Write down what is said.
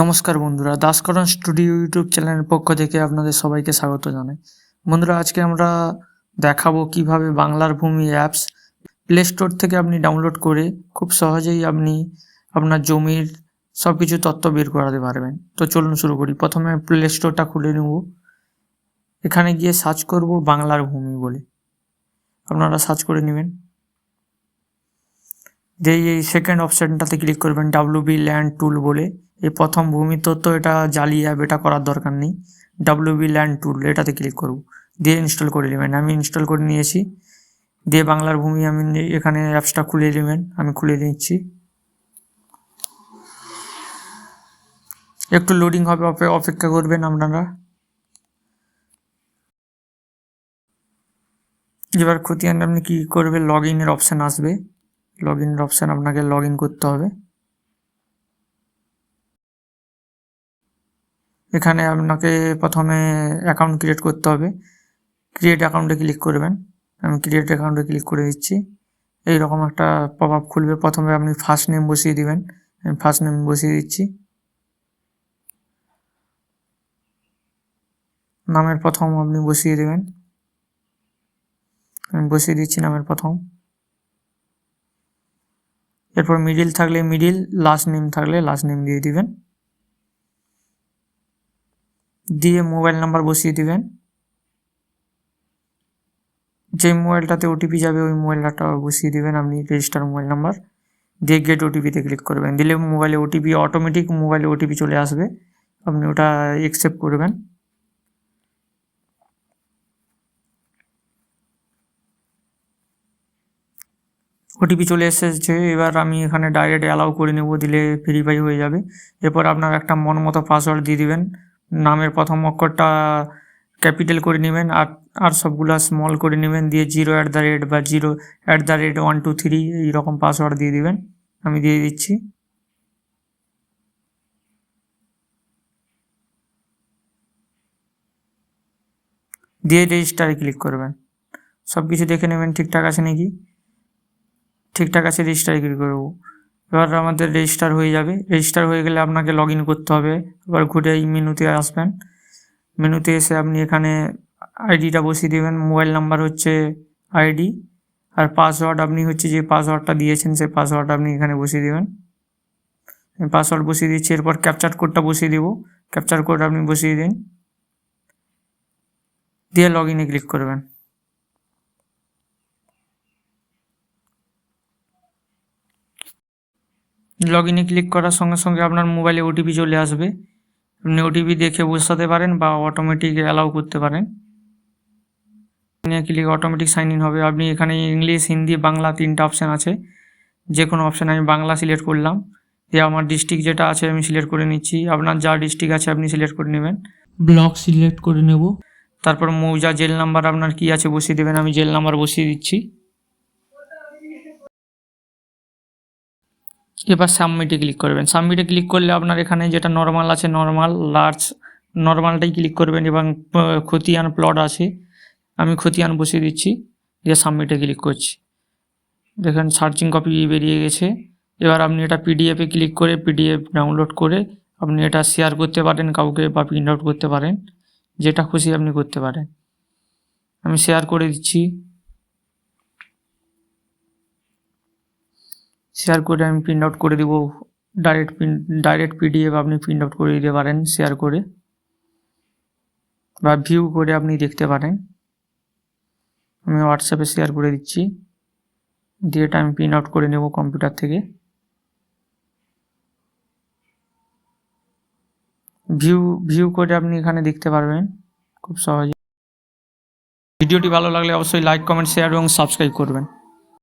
নমস্কার বন্ধুরা, দাসকরণ studio YouTube চ্যানেলের পক্ষ থেকে আপনাদের সবাইকে স্বাগত জানাই। বন্ধুরা, আজকে আমরা দেখাবো কীভাবে বাংলার ভূমি অ্যাপস প্লে স্টোর থেকে আপনি ডাউনলোড করে খুব সহজেই আপনি আপনার জমির সব কিছু তথ্য বের করাতে পারবেন। তো চলুন শুরু করি। প্রথমে প্লে স্টোরটা খুলে নেব। এখানে গিয়ে সার্চ করব বাংলার ভূমি বলে। আপনারা সার্চ করে নেবেন। দিয়ে এই সেকেন্ড অপশানটাতে ক্লিক করবেন ডাব্লু বি ল্যান্ড টুল বলে। এই প্রথম ভূমি তথ্য এটা জালি অ্যাপ এটা করার দরকার নেই। ডাব্লিউ বি ল্যান্ড টুল এটাতে ক্লিক করব দিয়ে ইনস্টল করে নেবেন। আমি ইনস্টল করে নিয়েছি। দিয়ে বাংলার ভূমি আমি এখানে অ্যাপসটা খুলে নেবেন। আমি খুলে নিচ্ছি। একটু লোডিং হবে, অপে- অপেক্ষা করবেন আপনারা। এবার খতিয়ান, আপনি কী করবে? লগ ইনের অপশান আসবে। লগ ইনের অপশান আপনাকে লগ ইন করতে হবে। এখানে আপনাকে প্রথমে অ্যাকাউন্ট ক্রিয়েট করতে হবে। ক্রিয়েট অ্যাকাউন্টে ক্লিক করবেন। আমি ক্রিয়েট অ্যাকাউন্টে ক্লিক করে দিচ্ছি। এইরকম একটা আপ খুলবে। প্রথমে আপনি ফার্স্ট নেম বসিয়ে দিবেন। আমি ফার্স্ট নেম বসিয়ে দিচ্ছি। নামের প্রথম আপনি বসিয়ে দেবেন। আমি বসিয়ে দিচ্ছি নামের প্রথম। এরপর মিডিল থাকলে মিডিল লাস্ট নেম থাকলে লাস্ট নেম দিয়ে দিবেন। দিয়ে মোবাইল নাম্বার বসিয়ে দিবেন। যে মোবাইলটাতে ওটিপি যাবে, ওই মোবাইলটা বসিয়ে দিবেন আপনি রেজিস্টার মোবাইল নাম্বার দিয়ে গেট ওটিপিতে ক্লিক করবেন। দিলে মোবাইলে ওটিপি অটোমেটিক মোবাইলে ওটিপি চলে আসবে। আপনি ওটা অ্যাকসেপ্ট করবেন। ওটিপি চলে এসেছে, এবার আমি এখানে ডাইরেক্ট অ্যালাউ করে নেব, দিলে ভেরিফাই হয়ে যাবে। এরপর আপনার একটা মন মতো পাসওয়ার্ড দিয়ে দিবেন। নামের প্রথম অক্ষরটা ক্যাপিটাল করে নেবেন আর আর সবগুলা স্মল করে নেবেন, দিয়ে জিরো অ্যাট দ্য রেট বা zero at the rate one two three এইরকম পাসওয়ার্ড দিয়ে দিবেন। আমি দিয়ে দিচ্ছি। দিয়ে রেজিস্টারে ক্লিক করবেন। সব কিছু দেখে নেবেন, ঠিকঠাক আছে নাকি? ঠিকঠাক আছে রেজিস্টার ক্লিক করব এবার আমাদের রেজিস্টার হয়ে যাবে। রেজিস্টার হয়ে গেলে আপনাকে লগ ইন করতে হবে। এবার ঘুরে এই মেনুতে আসবেন। মেনুতে এসে আপনি এখানে আইডিটা বসিয়ে দেবেন। মোবাইল নাম্বার হচ্ছে আইডি আর পাসওয়ার্ড আপনি হচ্ছে যে পাসওয়ার্ডটা দিয়েছেন, সেই পাসওয়ার্ড আপনি এখানে বসিয়ে দেবেন। পাসওয়ার্ড বসিয়ে দিচ্ছি। এরপর ক্যাপচার কোডটা বসিয়ে দেবো। ক্যাপচার কোড আপনি বসিয়ে দিন। দিয়ে লগ ইনে ক্লিক করবেন। লগ ইনে ক্লিক করার সঙ্গে সঙ্গে আপনার মোবাইলে ওটিপি চলে আসবে। আপনি ওটিপি দেখে বসাতে পারেন বা অটোমেটিক অ্যালাউ করতে পারেন। ক্লিক অটোমেটিক সাইন ইন হবে। আপনি এখানে ইংলিশ হিন্দি বাংলা তিনটা অপশান আছে। যে কোনো অপশান আমি বাংলা সিলেক্ট করলাম। দিয়ে আমার ডিস্ট্রিক্ট যেটা আছে আমি সিলেক্ট করে নিচ্ছি। আপনার যা ডিস্ট্রিক্ট আছে আপনি সিলেক্ট করে নেবেন। ব্লক সিলেক্ট করে নেব। তারপর মৌজা জেল নাম্বার আপনার কি আছে বসিয়ে দেবেন। আমি জেল নাম্বার বসিয়ে দিচ্ছি। এবার সাবমিটে ক্লিক করবেন। সাবমিটে ক্লিক করলে আপনার এখানে যেটা নর্মাল আছে নর্মাল লার্জ নর্মালটাই ক্লিক করবেন এবং খতিয়ান প্লট আছে। আমি খতিয়ান বসিয়ে দিচ্ছি, দিয়ে সাবমিটে ক্লিক করছি। দেখেন সার্চিং কপি বেরিয়ে গেছে। এবার আপনি এটা পিডিএফে ক্লিক করে পিডিএফ ডাউনলোড করে আপনি এটা শেয়ার করতে পারেন, কাউকে বা প্রিন্ট আউট করতে পারেন। যেটা খুশি আপনি করতে পারেন। আমি শেয়ার করে দিচ্ছি। শেয়ার করে আমি প্রিন্ট আউট করে দিব। ডাইরেক্ট প্রিন্ট ডাইরেক্ট পিডিএফ আপনি প্রিন্ট আউট করে দিতে পারেন শেয়ার করে। বা ভিউ করে আপনি দেখতে পারেন। আমি হোয়াটসঅ্যাপে শেয়ার করে দিচ্ছি। দিয়ে আমি প্রিন্ট আউট করে নেব কম্পিউটার থেকে। ভিউ ভিউ করে আপনি এখানে দেখতে পারবেন খুব সহজে। ভিডিওটি ভালো লাগলে অবশ্যই লাইক কমেন্ট শেয়ার এবং সাবস্ক্রাইব করবেন।